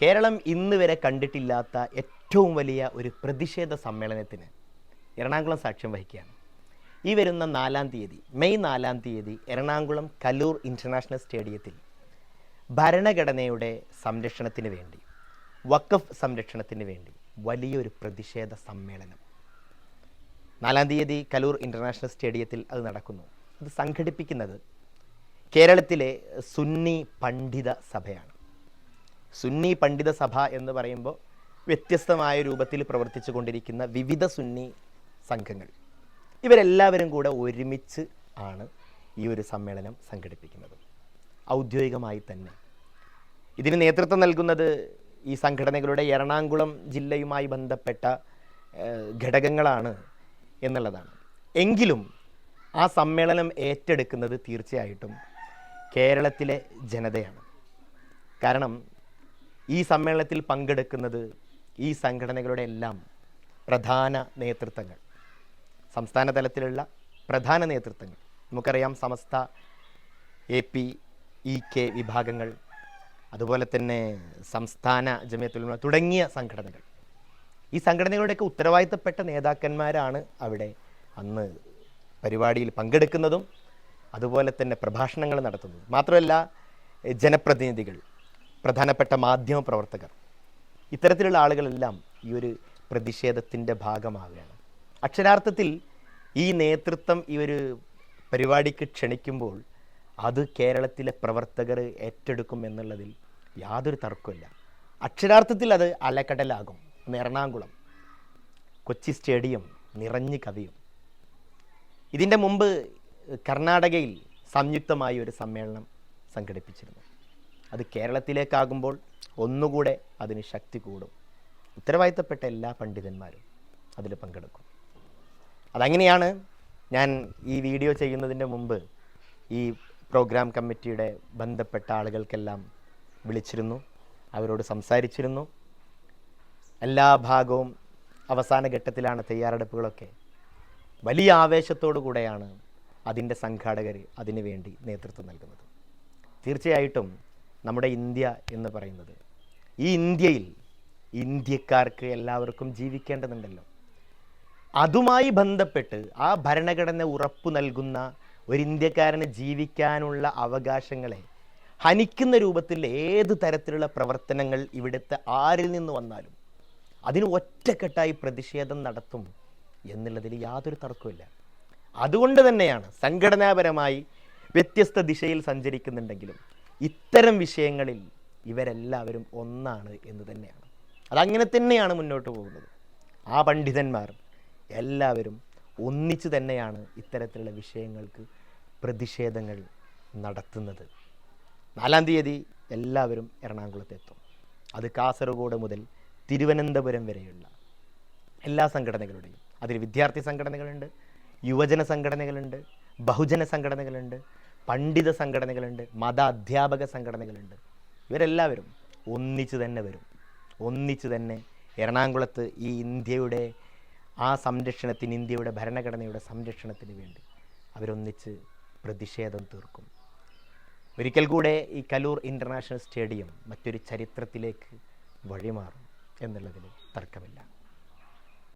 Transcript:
കേരളം ഇന്ന് വരെ കണ്ടിട്ടില്ലാത്ത ഏറ്റവും വലിയ ഒരു പ്രതിഷേധ സമ്മേളനത്തിന് എറണാകുളം സാക്ഷ്യം വഹിക്കുകയാണ്. ഈ വരുന്ന നാലാം തീയതി മെയ് നാലാം തീയതി എറണാകുളം കലൂർ ഇന്റർനാഷണൽ സ്റ്റേഡിയത്തിൽ ഭരണഘടനയുടെ സംരക്ഷണത്തിന് വേണ്ടി വക്കഫ് സംരക്ഷണത്തിന് വേണ്ടി വലിയൊരു പ്രതിഷേധ സമ്മേളനം. നാലാം തീയതി കലൂർ ഇന്റർനാഷണൽ സ്റ്റേഡിയത്തിൽ അത് നടക്കുന്നു. അത് സംഘടിപ്പിക്കുന്നത് കേരളത്തിലെ സുന്നി പണ്ഡിത സഭയാണ്. സുന്നി പണ്ഡിത സഭ എന്ന് പറയുമ്പോൾ വ്യത്യസ്തമായ രൂപത്തിൽ പ്രവർത്തിച്ചു കൊണ്ടിരിക്കുന്ന വിവിധ സുന്നി സംഘങ്ങൾ. ഇവരെല്ലാവരും കൂടെ ഒരുമിച്ച് ആണ് ഈ ഒരു സമ്മേളനം സംഘടിപ്പിക്കുന്നത്. ഔദ്യോഗികമായി തന്നെ. ഇതിന് നേതൃത്വം നൽകുന്നത് ഈ സംഘടനകളുടെ എറണാകുളം ജില്ലയുമായി ബന്ധപ്പെട്ട ഘടകങ്ങളാണ് എന്നുള്ളതാണ്. എങ്കിലും ആ സമ്മേളനം ഏറ്റെടുക്കുന്നത് തീർച്ചയായിട്ടും കേരളത്തിലെ ജനതയാണ്. കാരണം ഈ സമ്മേളനത്തിൽ പങ്കെടുക്കുന്നത് ഈ സംഘടനകളുടെ എല്ലാം പ്രധാന നേതൃത്വങ്ങൾ. സംസ്ഥാന തലത്തിലുള്ള പ്രധാന നേതൃത്വങ്ങൾ. നമുക്കറിയാം Samastha A P E K വിഭാഗങ്ങൾ അതുപോലെ തന്നെ സംസ്ഥാന ജമിയത്തുലമ തുടങ്ങിയ സംഘടനകൾ. ഈ സംഘടനകളുടെയൊക്കെ ഉത്തരവാദിത്തപ്പെട്ട നേതാക്കന്മാരാണ് അവിടെ അന്ന് പരിപാടിയിൽ പങ്കെടുക്കുന്നതും അതുപോലെ തന്നെ പ്രഭാഷണങ്ങൾ നടത്തുന്നതും. മാത്രമല്ല ജനപ്രതിനിധികൾ പ്രധാനപ്പെട്ട മാധ്യമ പ്രവർത്തകർ. ഇത്തരത്തിലുള്ള ആളുകളെല്ലാം ഈ ഒരു പ്രതിഷേധത്തിന്റെ ഭാഗമാവുകയാണ്. അക്ഷരാർത്ഥത്തിൽ ഈ നേതൃത്വം ഈ ഒരു പരിപാടിക്ക് ക്ഷണിക്കുമ്പോൾ അത് കേരളത്തിലെ പ്രവർത്തകർ ഏറ്റെടുക്കും എന്നുള്ളതിൽ യാതൊരു തർക്കമില്ല അക്ഷരാർത്ഥത്തിൽ അത് അലക്കടലാകും എറണാകുളം കൊച്ചി സ്റ്റേഡിയം നിറഞ്ഞു കവിയും. ഇതിന്റെ മുമ്പ് കർണാടകയിൽ സംയുക്തമായ ഒരു സമ്മേളനം സംഘടിപ്പിച്ചിരുന്നു. അത് കേരളത്തിലേക്കാകുമ്പോൾ ഒന്നുകൂടെ അതിന് ശക്തി കൂടും. ഉത്തരവാദിത്തപ്പെട്ട എല്ലാ പണ്ഡിതന്മാരും അതിൽ പങ്കെടുക്കും. അതങ്ങനെയാണ് ഞാൻ ഈ വീഡിയോ ചെയ്യുന്നതിന്റെ മുമ്പ് ഈ പ്രോഗ്രാം കമ്മിറ്റിയുടെ ബന്ധപ്പെട്ട ആളുകൾക്കെല്ലാം വിളിച്ചിരുന്നു. അവരോട് സംസാരിച്ചിരുന്നു. എല്ലാ ഭാഗവും അവസാന ഘട്ടത്തിലാണ് തയ്യാറെടുപ്പുകളൊക്കെ. വലിയ ആവേശത്തോടു കൂടെയാണ് അതിന്റെ സംഘാടകർ അതിനു വേണ്ടി നേതൃത്വം നൽകുന്നത്. തീർച്ചയായിട്ടും നമ്മുടെ ഇന്ത്യ എന്ന് പറയുന്നത്. ഈ ഇന്ത്യയിൽ ഇന്ത്യക്കാർക്ക് എല്ലാവർക്കും ജീവിക്കേണ്ടതുണ്ടല്ലോ. അതുമായി ബന്ധപ്പെട്ട് ആ ഭരണഘടന ഉറപ്പു നൽകുന്ന ഒരു ഇന്ത്യക്കാരന് ജീവിക്കാനുള്ള അവകാശങ്ങളെ ഹനിക്കുന്ന രൂപത്തിൽ ഏത് തരത്തിലുള്ള പ്രവർത്തനങ്ങൾ ഇവിടുത്തെ ആരിൽ നിന്ന് വന്നാലും അതിന് ഒറ്റക്കെട്ടായി പ്രതിഷേധം നടത്തും എന്നുള്ളതിൽ യാതൊരു തർക്കവുമില്ല. അതുകൊണ്ട് തന്നെയാണ് സംഘടനാപരമായി വ്യത്യസ്ത ദിശയിൽ സഞ്ചരിക്കുന്നുണ്ടെങ്കിലും ഇത്തരം വിഷയങ്ങളിൽ ഇവരെല്ലാവരും ഒന്നാണ് എന്ന് തന്നെയാണ്. അതങ്ങനെ തന്നെയാണ് മുന്നോട്ട് പോകുന്നത്. ആ പണ്ഡിതന്മാർ എല്ലാവരും ഒന്നിച്ചു തന്നെയാണ് ഇത്തരത്തിലുള്ള വിഷയങ്ങൾക്ക് പ്രതിഷേധങ്ങൾ നടത്തുന്നത്. നാലാം തീയതി എല്ലാവരും എറണാകുളത്തെത്തും അത് കാസർഗോഡ് മുതൽ തിരുവനന്തപുരം വരെയുള്ള എല്ലാ സംഘടനകളുടെയും. അതിൽ വിദ്യാർത്ഥി സംഘടനകളുണ്ട് യുവജന സംഘടനകളുണ്ട് ബഹുജന സംഘടനകളുണ്ട് പണ്ഡിത സംഘടനകളുണ്ട് മത അധ്യാപക സംഘടനകളുണ്ട്. ഇവരെല്ലാവരും ഒന്നിച്ചു തന്നെ വരും. ഒന്നിച്ചു തന്നെ എറണാകുളത്ത് ഈ ഇന്ത്യയുടെ ആ സംരക്ഷണത്തിന് ഇന്ത്യയുടെ ഭരണഘടനയുടെ സംരക്ഷണത്തിന് വേണ്ടി അവരൊന്നിച്ച് പ്രതിഷേധം തീർക്കും. ഒരിക്കൽ കൂടെ ഈ കലൂർ ഇന്റർനാഷണൽ സ്റ്റേഡിയം മറ്റൊരു ചരിത്രത്തിലേക്ക് വഴിമാറും എന്നുള്ളതിൽ തർക്കമില്ല.